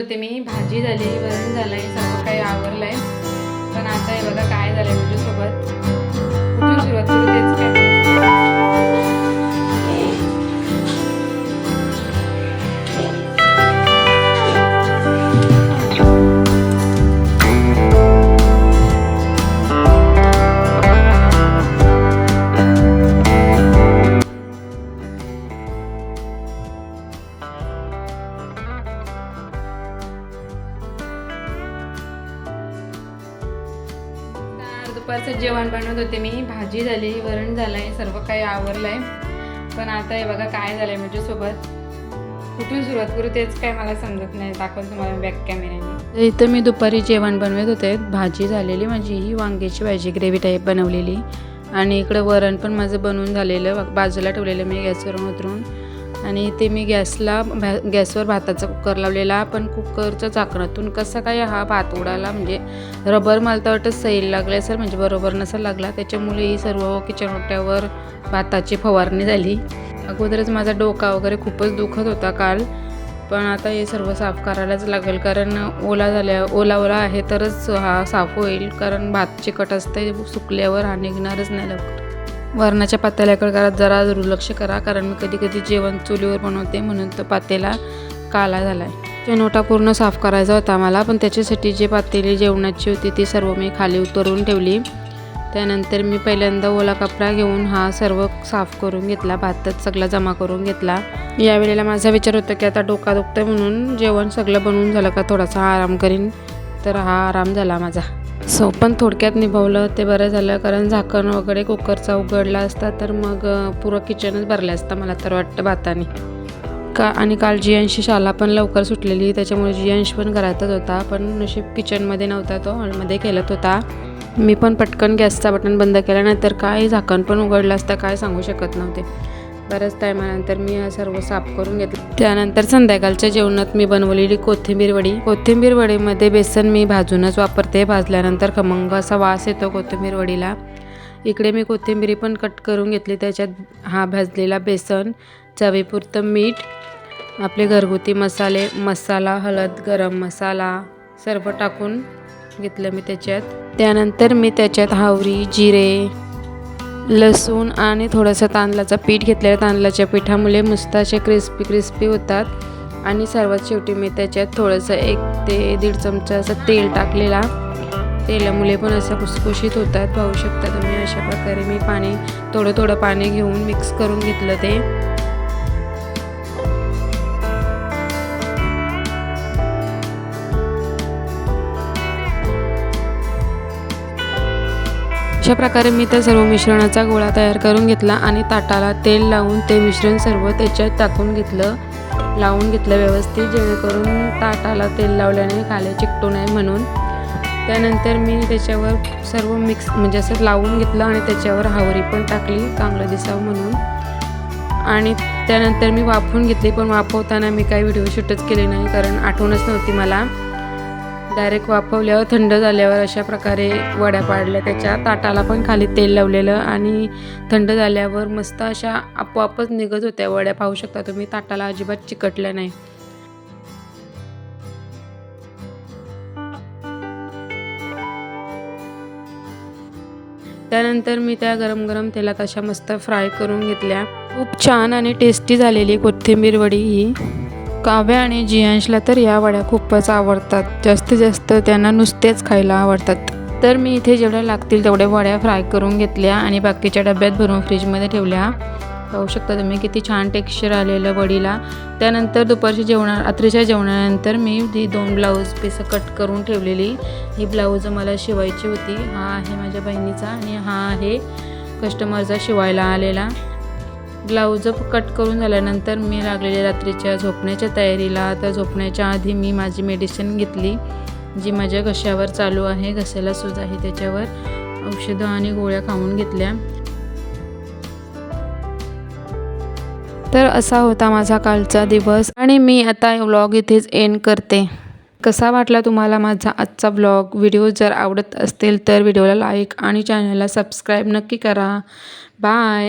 होते. मी भाजी झाली वरण झालंय सर्व काही आवरलंय. पण आता हे बघा काय झालंय तुझ्यासोबत कुठून सुरुवात करू तेच काय. दुपारचं जेवण बनवत होते मी. भाजी झाली वरण झालं आहे सर्व काही आवरलंय. पण आता हे बघा काय झालं आहे माझ्यासोबत. कुठून सुरुवात करू तेच काय मला समजत नाही. दाखवलं तुम्हाला बॅक कॅमेऱ्याने इथं मी दुपारी जेवण बनवत होते. भाजी झालेली माझी ही वांग्याची भाजी ग्रेव्ही टाईप बनवलेली. आणि इकडं वरण पण माझं बनवून झालेलं. बाजूला ठेवलेलं मी गॅसवरून उतरून. आणि ते मी गॅसला भा गॅसवर भाताचा कुकर लावलेला पण कुकरच्या झाकणातून कसा काय हा भात उडाला म्हणजे रबर मला तर वाटतं सैल लागले असेल म्हणजे बरोबर नसेल लागला. त्याच्यामुळे ही सर्व किचन ओट्यावर भाताची फवारणी झाली. अगोदरच माझा डोका वगैरे खूपच दुखत होता काल पण आता हे सर्व साफ करायलाच लागेल कारण ओला झाल्या ओला ओला आहे तरच हा साफ होईल कारण भात चिकट असते सुकल्यावर हा निघणारच नाही लवकर. वरणाच्या पातेल्याकडे करा जरा दुर्लक्ष करा कारण मी कधी कधी जेवण चुलीवर बनवते म्हणून तो पातेला काला झाला आहे चनोटा पूर्ण साफ करायचा होता मला पण त्याच्यासाठी जे पातेली जेवणाची होती ती सर्व मी खाली उतरून ठेवली. त्यानंतर मी पहिल्यांदा ओला कपडा घेऊन हा सर्व साफ करून घेतला भातच सगळा जमा करून घेतला. यावेळेला माझा विचार होता की आता डोका दुखतं म्हणून जेवण सगळं बनवून झालं का थोडासा आराम करीन तर हा आराम झाला माझा. सो पण थोडक्यात निभावलं ते बरं झालं कारण झाकण वगैरे कुकरचा उघडला असता तर मग पुरं किचनच भरलं असतं मला तर वाटतं भाताने. का आणि काल जियांशी शाला पण लवकर सुटलेली त्याच्यामुळे जियांश पण घरातच होता पण नशीब किचनमध्ये नव्हता तो हॉलमध्ये खेळत होता. मी पण पटकन गॅसचा बटन बंद केला नाहीतर काय झाकण पण उघडलं असतं काय सांगू शकत नव्हते. बऱ्याच टायमानंतर मी हा सर्व साफ करून घेतलं. त्यानंतर संध्याकाळच्या जेवणात मी बनवलेली कोथिंबीर वडी. कोथिंबीर वडीमध्ये बेसन मी भाजूनच वापरते. भाजल्यानंतर खमंग असा वास येतो कोथिंबीर वडीला. इकडे मी कोथिंबीरी पण कट करून घेतली. त्याच्यात हा भाजलेला बेसन चवीपुरतं मीठ आपले घरगुती मसाले मसाला हळद गरम मसाला सर्व टाकून घेतलं मी त्याच्यात. त्यानंतर मी त्याच्यात हावरी जिरे लसूण आणि थोडंसं तांदळाचं पीठ घेतलेलं तांदळाच्या पिठामुळे मस्त असे क्रिस्पी क्रिस्पी होतात. आणि सर्वात शेवटी मी त्याच्यात थोडंसं एक ते दीड चमचा असं तेल टाकलेला तेलामुळे पण असं खुसखुशीत होतात. पाहू शकता तुम्ही अशा प्रकारे मी पाणी थोडं थोडं पाणी घेऊन मिक्स करून घेतलं ते. अशा प्रकारे मी त्या सर्व मिश्रणाचा गोळा तयार करून घेतला आणि ताटाला तेल लावून ते मिश्रण सर्व त्याच्यात टाकून घेतलं. लावून घेतलं व्यवस्थित जेणेकरून ताटाला तेल लावल्याने खाली चिकटू नये म्हणून. त्यानंतर मी त्याच्यावर सर्व मिक्स म्हणजे असं लावून घेतलं आणि त्याच्यावर हावरी पण टाकली चांगलं दिसावं म्हणून. आणि त्यानंतर मी वाफवून घेतली पण वाफवताना मी काही व्हिडिओ शूटच केले नाही कारण आठवणच नव्हती मला. डायरेक्ट वाफवल्यावर थंड झाल्यावर अशा प्रकारे वड्या पाडल्या. त्याच्या ताटाला पण खाली तेल लावलेलं आणि थंड झाल्यावर मस्त अशा आपोआपच निघत होत्या वड्या. पाहू शकता तुम्ही ताटाला अजिबात चिकटल्या नाही. त्यानंतर मी त्या गरम गरम तेलात अशा मस्त फ्राय करून घेतल्या. खूप छान आणि टेस्टी झालेली कोथिंबीर वडी ही. काव्या आणि जियांशला तर या वड्या खूपच आवडतात. जास्तीत जास्त त्यांना नुसतेच खायला आवडतात. तर मी इथे जेवढ्या लागतील तेवढ्या वड्या फ्राय करून घेतल्या आणि बाकीच्या डब्यात भरून फ्रीजमध्ये ठेवल्या. पाहू शकता तुम्ही किती छान टेक्स्चर आलेलं वडीला. त्यानंतर दुपारच्या जेवणा रात्रीच्या जेवणानंतर मी ती दोन ब्लाऊज पीस कट करून ठेवलेली. ही ब्लाऊज मला शिवायची होती. हा आहे माझ्या बहिणीचा आणि हा आहे कस्टमरचा शिवायला आलेला. ब्लाऊज कट करून झाल्यानंतर मी लागलेल्या रात्रीच्या झोपण्याच्या तयारीला. तर झोपण्याच्या आधी मी माझी मेडिसिन घेतली जी माझ्या घशावर चालू आहे. घशाला सूज आहे त्याच्यावर. औषधं आणि गोळ्या खाऊन घेतल्या. तर असा होता माझा कालचा दिवस आणि मी आता व्लॉग इथेच एंड करते. कसा वाटला तुम्हाला माझा आजचा व्लॉग व्हिडिओ जर आवडत असतील तर व्हिडिओला लाईक आणि चॅनलला सबस्क्राईब नक्की करा. बाय